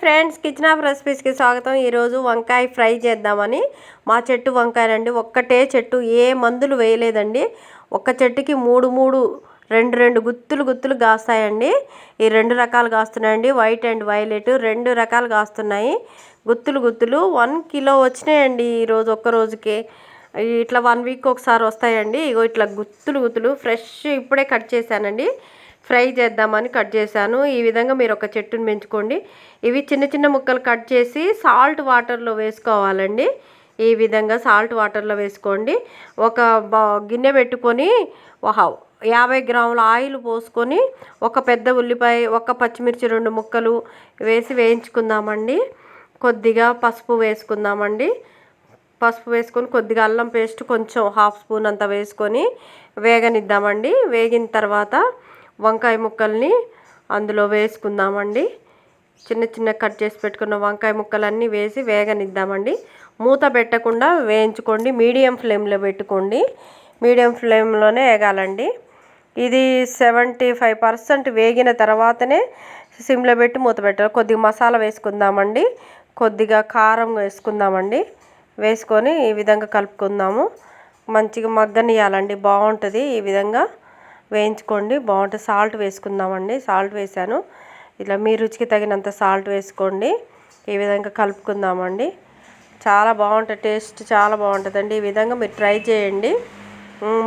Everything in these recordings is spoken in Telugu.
ఫ్రెండ్స్ కిచెన్ ఆఫ్ రెసిపీస్కి స్వాగతం. ఈరోజు వంకాయ ఫ్రై చేద్దామని. మా చెట్టు వంకాయలండి. ఒక్కటే చెట్టు ఏ మందులు వేయలేదండి. ఒక్క చెట్టుకి మూడు మూడు రెండు రెండు గుత్తులు గుత్తులు కాస్తాయండి. ఈ రెండు రకాలు కాస్తున్నాయండి. వైట్ అండ్ వైలెట్ రెండు రకాలు కాస్తున్నాయి. గుత్తులు గుత్తులు వన్ కిలో వచ్చినాయండి ఈరోజు ఒక్క రోజుకి. ఇట్లా వన్ వీక్ ఒకసారి వస్తాయండి. ఇగో ఇట్లా గుత్తులు గుత్తులు ఫ్రెష్ ఇప్పుడే కట్ చేశానండి. ఫ్రై చేద్దామని కట్ చేశాను. ఈ విధంగా మీరు ఒక చెట్టుని పెంచుకోండి. ఇవి చిన్న చిన్న ముక్కలు కట్ చేసి సాల్ట్ వాటర్లో వేసుకోవాలండి. ఈ విధంగా సాల్ట్ వాటర్లో వేసుకోండి. ఒక గిన్నె పెట్టుకొని ఒక యాభై గ్రాముల ఆయిల్ పోసుకొని ఒక పెద్ద ఉల్లిపాయ ఒక పచ్చిమిర్చి రెండు ముక్కలు వేసి వేయించుకుందామండి. కొద్దిగా పసుపు వేసుకుందామండి. పసుపు వేసుకొని కొద్దిగా అల్లం పేస్ట్ కొంచెం హాఫ్ స్పూన్ అంత వేసుకొని వేగనిద్దామండి. వేగిన తర్వాత వంకాయ ముక్కల్ని అందులో వేసుకుందామండి. చిన్న చిన్న కట్ చేసి పెట్టుకున్న వంకాయ ముక్కలన్నీ వేసి వేగనిద్దామండి. మూత పెట్టకుండా వేయించుకోండి. మీడియం ఫ్లేమ్లో పెట్టుకోండి. మీడియం ఫ్లేమ్లోనే వేగాలండి. ఇది సెవెంటీ ఫైవ్ పర్సెంట్ వేగిన తర్వాతనే సిమ్లో పెట్టి మూత పెట్టాలి. కొద్దిగా మసాలా వేసుకుందామండి. కొద్దిగా కారం వేసుకుందామండి. వేసుకొని ఈ విధంగా కలుపుకుందాము. మంచిగా మగ్గనియాలండి. బాగుంటుంది ఈ విధంగా. వేయించుకోండి. బాగుంటుంది సాల్ట్ వేసుకుందామండి. సాల్ట్ వేసాను. ఇలా మీ రుచికి తగినంత సాల్ట్ వేసుకోండి. ఈ విధంగా కలుపుకుందామండి. చాలా బాగుంటుంది టేస్ట్ చాలా బాగుంటుందండి. ఈ విధంగా మీరు ట్రై చేయండి.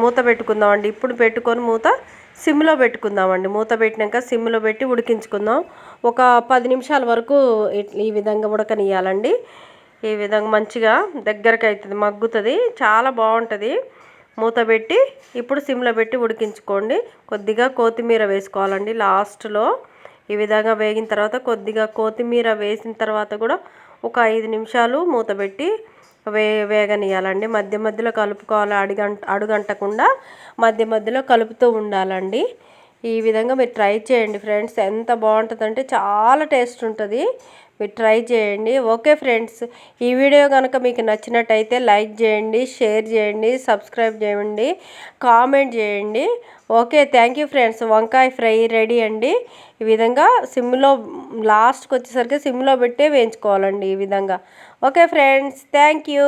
మూత పెట్టుకుందామండి. ఇప్పుడు పెట్టుకొని మూత సిమ్లో పెట్టుకుందామండి. మూత పెట్టినాక సిమ్లో పెట్టి ఉడికించుకుందాం. ఒక పది నిమిషాల వరకు ఈ విధంగా ఉడకనియాలండి ఈ విధంగా మంచిగా దగ్గరకు అవుతుంది మగ్గుతుంది. చాలా బాగుంటుంది. మూత పెట్టి ఇప్పుడు సిమ్లో పెట్టి ఉడికించుకోండి. కొద్దిగా కొత్తిమీర వేసుకోవాలండి. లాస్ట్లో ఈ విధంగా వేగిన తర్వాత కొద్దిగా కొత్తిమీర వేసిన తర్వాత కూడా ఒక ఐదు నిమిషాలు మూత పెట్టి వే వేగనియాలండి మధ్య మధ్యలో కలుపుకోవాలి. అడిగంట అడుగంటకుండా మధ్య మధ్యలో కలుపుతూ ఉండాలండి. ఈ విధంగా మీరు ట్రై చేయండి ఫ్రెండ్స్. ఎంత బాగుంటుందంటే చాలా టేస్ట్ ఉంటుంది. మీరు ట్రై చేయండి. ఓకే ఫ్రెండ్స్ ఈ వీడియో కనుక మీకు నచ్చినట్టయితే లైక్ చేయండి షేర్ చేయండి సబ్స్క్రైబ్ చేయండి కామెంట్ చేయండి. Okay thank you friends. వంకాయ ఫ్రై రెడీ అండి. ఈ విధంగా సిమ్లో లాస్ట్కి వచ్చేసరికి సిమ్లో పెట్టే వేయించుకోవాలండి ఈ విధంగా. Okay friends thank you.